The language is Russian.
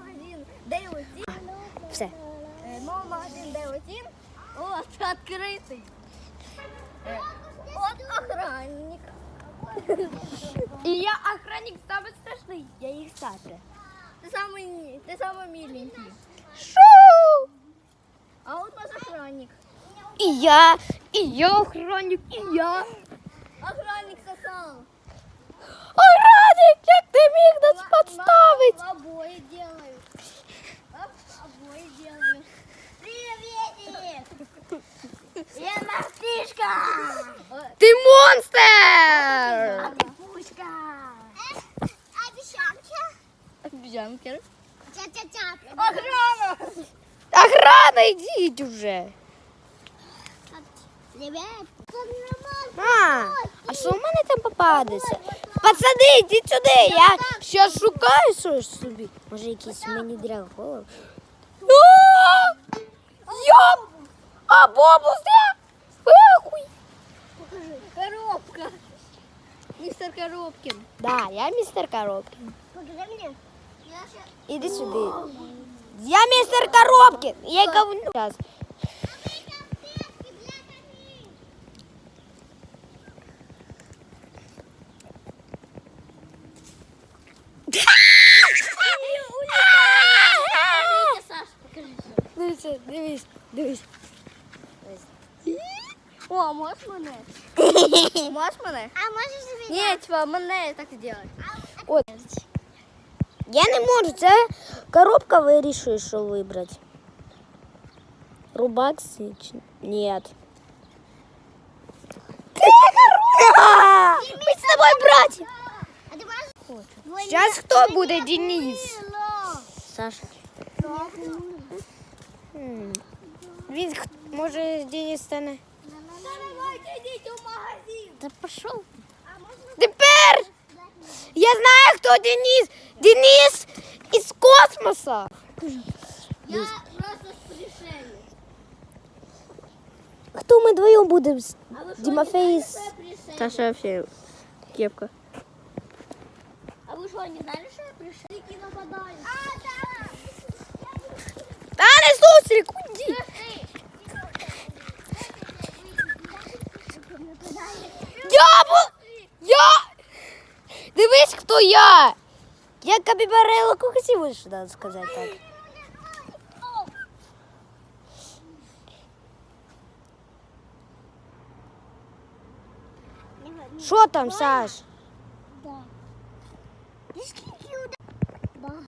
магазин Дейлотін. Все. Е, Новий магазин Дейлотін. От, відкритий. Е, От охранник. І я охранник саме страшний. Я їх старше. Ти самий, ти самий міленький. Шоу! А от наш охранник. І я, і я охранник, і я. Охранник сосал. Охранник, як мартышка! Ти монстр! А ты пушка! Обещанка! Обещанка? Ча-ча-ча! Охрана! Охрана, йдіть уже. Ребят, А, а що в мене там попадеться? Пацани, йдіть сюди, я ще шукаю щось собі. Може якийсь мені драгон. Йоп! А бобус де? Мистер Коробкин. Да, я містер Коробкин. Покажи мне. Іди сюди. Я містер Коробкин. Я говню. Зараз. Саша, покажи. Дивись, дивись, дивись. О, можешь мене? Можешь мене? А можешь меня? Ні, типа, мене так делать. От. Я не можу, це коробка вирішує, що вибрати. Рубакси чи ні. Ти коробка! Ми з тобою браті! А ты можешь? Зараз хто буде Денис? Саша. М. Він х- може Денис стане. Давайте идите в магазин. Та пішов. А можно? Тепер я знаю, хто Денис. Денис із космоса. Я просто с пришельцем. Хто ми двоєм будемо? А вы что, Димофей не с- знали, что я пришелец? Саша вообще кепка. А вы что, не знали, что я пришельцы нападают? А, да! я. Я капібарело куксів, що треба сказати так. Що там, Саш? Да. Пішки